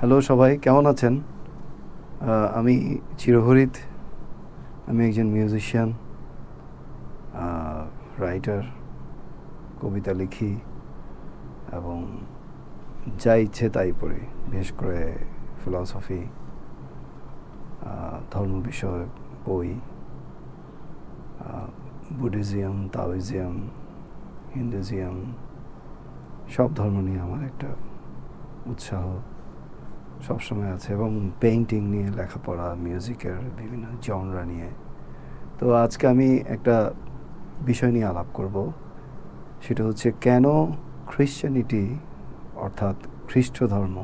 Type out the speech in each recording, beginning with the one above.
Hello সবাই, কেমন আছেন? আমি চিরহরিত, আমি একজন মিউজিশিয়ান রাইটার কবিতা লিখি এবং যা ইচ্ছে তাই পড়ি, বিশেষ করে ফিলসফি ধর্ম বিষয়ক বই বুদ্ধিজম তাওইজিয়াম হিন্দুজিয়াম সব ধর্ম নিয়ে আমার একটা উৎসাহ। সবসময় আছে এবং পেইন্টিং নিয়ে লেখাপড়া মিউজিকের বিভিন্ন জনরা নিয়ে। তো আজকে আমি একটা বিষয় নিয়ে আলাপ করব। সেটা হচ্ছে কেন খ্রিশ্চানিটি অর্থাৎ খ্রিস্ট ধর্ম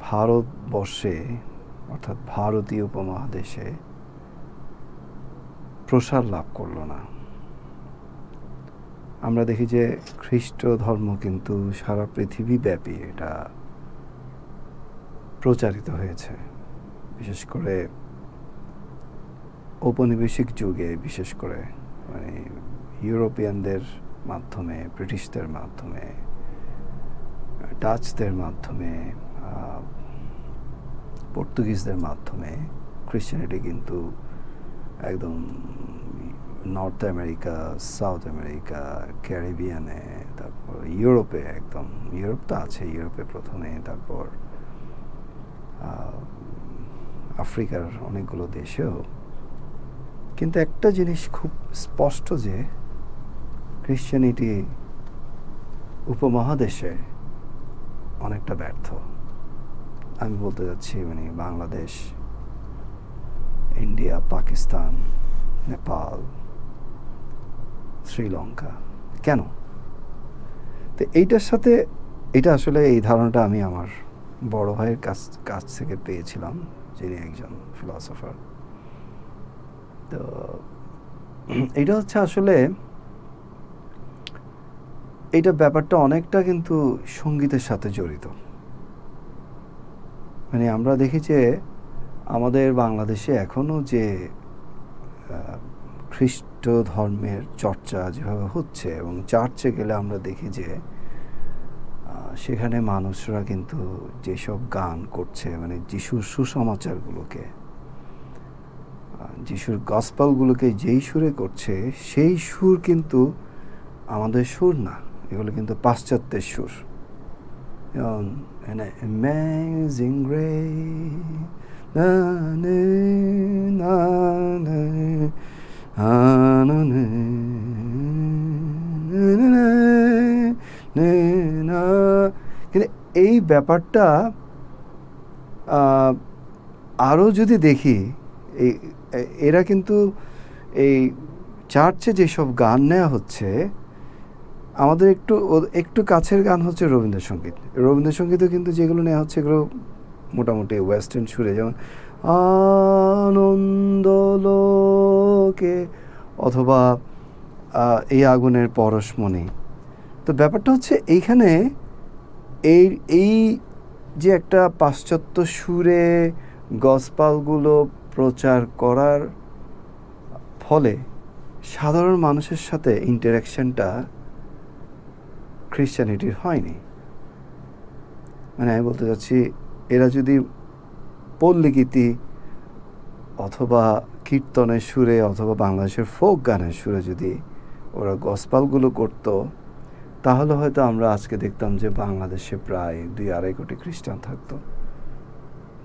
ভারতবর্ষে, অর্থাৎ ভারতীয় উপমহাদেশে প্রসার লাভ করল না? আমরা দেখি যে খ্রিস্ট ধর্ম কিন্তু সারা পৃথিবীব্যাপী এটা প্রচারিত হয়েছে। বিশেষ করে ঔপনিবেশিক যুগে, বিশেষ করে মানে ইউরোপিয়ানদের মাধ্যমে, ব্রিটিশদের মাধ্যমে, ডাচদের মাধ্যমে পর্তুগিজদের মাধ্যমে খ্রিশ্চানিটি কিন্তু একদম নর্থ আমেরিকা সাউথ আমেরিকা ক্যারিবিয়ানে তারপর ইউরোপে একদম ইউরোপ তো আছে ইউরোপে প্রথমে, তারপর আফ্রিকার অনেকগুলো দেশেও। কিন্তু একটা জিনিস খুব স্পষ্ট যে খ্রিশ্চানিটি উপমহাদেশে অনেকটা ব্যর্থ। আমি বলতে যাচ্ছি মানে বাংলাদেশ, ইন্ডিয়া, পাকিস্তান, নেপাল, শ্রীলঙ্কা। কেন? তো এইটার সাথে, এটা আসলে এই ধারণাটা আমি আমার বড় ভাইয়ের কাছ কাছ থেকে পেয়েছিলাম, যিনি একজন ফিলসফার তো এটা হচ্ছে আসলে, এইটা ব্যাপারটা অনেকটা কিন্তু সঙ্গীতের সাথে জড়িত। মানে আমরা দেখি যে, আমাদের বাংলাদেশে এখনও যে খ্রিস্ট ধর্মের চর্চা যেভাবে হচ্ছে এবং চার্চে গেলে আমরা দেখি যে সেখানে মানুষরা কিন্তু যেসব গান করছে মানে যিশুর সুসমাচারগুলোকে যিশুর গসপালগুলোকে যেই সুরে করছে সেই সুর কিন্তু আমাদের সুর না এগুলো কিন্তু পাশ্চাত্যের সুর নে না না নে নে নে কিন্তু এই ব্যাপারটা আরও যদি দেখি এই এরা কিন্তু এই চার্চে যেসব গান নেওয়া হচ্ছে, আমাদের একটু একটু কাছের গান হচ্ছে রবীন্দ্রসঙ্গীত। রবীন্দ্রসঙ্গীতও কিন্তু যেগুলো নেওয়া হচ্ছে, এগুলো মোটামুটি ওয়েস্টার্ন সুরে, যেমন আনন্দলোকে অথবা এই আগুনের পরশমণি তো ব্যাপারটা হচ্ছে এইখানে এই এই যে একটা পাশ্চাত্য সুরে গসপালগুলো প্রচার করার ফলে সাধারণ মানুষের সাথে ইন্টারাকশনটা খ্রিশ্চানিটির হয়নি। মানে আমি বলতে চাচ্ছি, এরা যদি পল্লীগীতি অথবা কীর্তনের সুরে অথবা বাংলাদেশের ফোক গানের সুরে যদি ওরা গসপালগুলো করতো তাহলে হয়তো আমরা আজকে দেখতাম যে বাংলাদেশে প্রায় দুই আড়াই কোটি খ্রিস্টান থাকতো,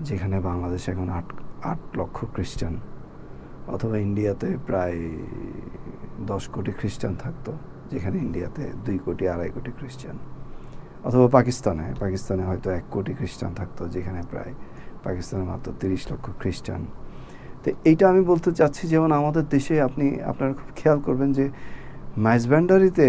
যেখানে বাংলাদেশে এখন আট আট লক্ষ খ্রিস্টান, অথবা ইন্ডিয়াতে প্রায় দশ কোটি খ্রিস্টান থাকতো, যেখানে ইন্ডিয়াতে দুই কোটি আড়াই কোটি খ্রিস্টান। অথবা পাকিস্তানে পাকিস্তানে হয়তো এক কোটি খ্রিস্টান থাকতো, যেখানে প্রায় পাকিস্তানে মাত্র তিরিশ লক্ষ খ্রিস্টান। তো এইটা আমি বলতে চাচ্ছি যেমন আমাদের দেশে আপনি, আপনারা খুব খেয়াল করবেন যে মাইজব্যান্ডারিতে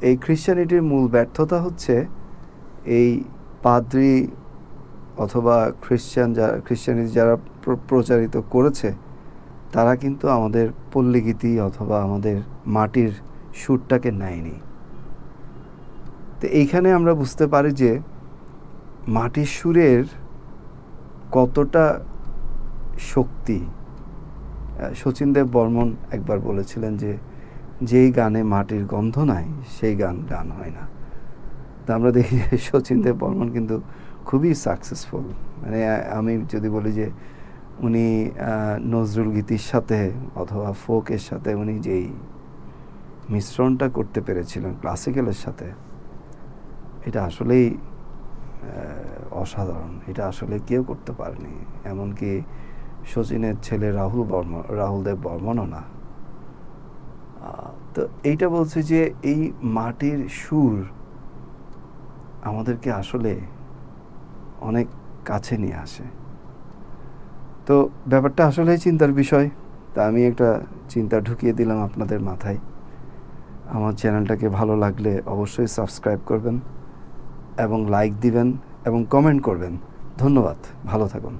এই খ্রিশ্চানিটির মূল ব্যর্থতা হচ্ছে এই পাদ্রি অথবা খ্রিশ্চান যারা খ্রিশ্চানিটি যারা প্র- প্রচারিত করেছে, তারা কিন্তু আমাদের পল্লীগীতি অথবা আমাদের মাটির সুরটাকে নেয়নি। তো এইখানে আমরা বুঝতে পারি যে মাটির সুরের কতটা শক্তি শচীন দেব বর্মন একবার বলেছিলেন যে যেই গানে মাটির গন্ধ নাই, সেই গান গান হয় না। তা আমরা দেখি যে শচীন দেব বর্মন কিন্তু খুবই সাকসেসফুল মানে আমি যদি বলি যে উনি নজরুল গীতির সাথে অথবা ফোকের সাথে উনি যেই মিশ্রণটা করতে পেরেছিলেন ক্লাসিক্যালের সাথে, এটা আসলেই অসাধারণ। এটা আসলে কেউ করতে পারেনি। এমনকি শচীনের ছেলে রাহুল বর্মন রাহুল দেব বর্মনও না। তো এইটা বলছে যে এই মাটির সুর আমাদেরকে আসলে অনেক কাছে নিয়ে আসে। তো ব্যাপারটা আসলেই চিন্তার বিষয়। তা আমি একটা চিন্তা ঢুকিয়ে দিলাম আপনাদের মাথায়। আমার চ্যানেলটাকে ভালো লাগলে অবশ্যই সাবস্ক্রাইব করবেন এবং লাইক দিবেন এবং কমেন্ট করবেন। ধন্যবাদ। ভালো থাকুন।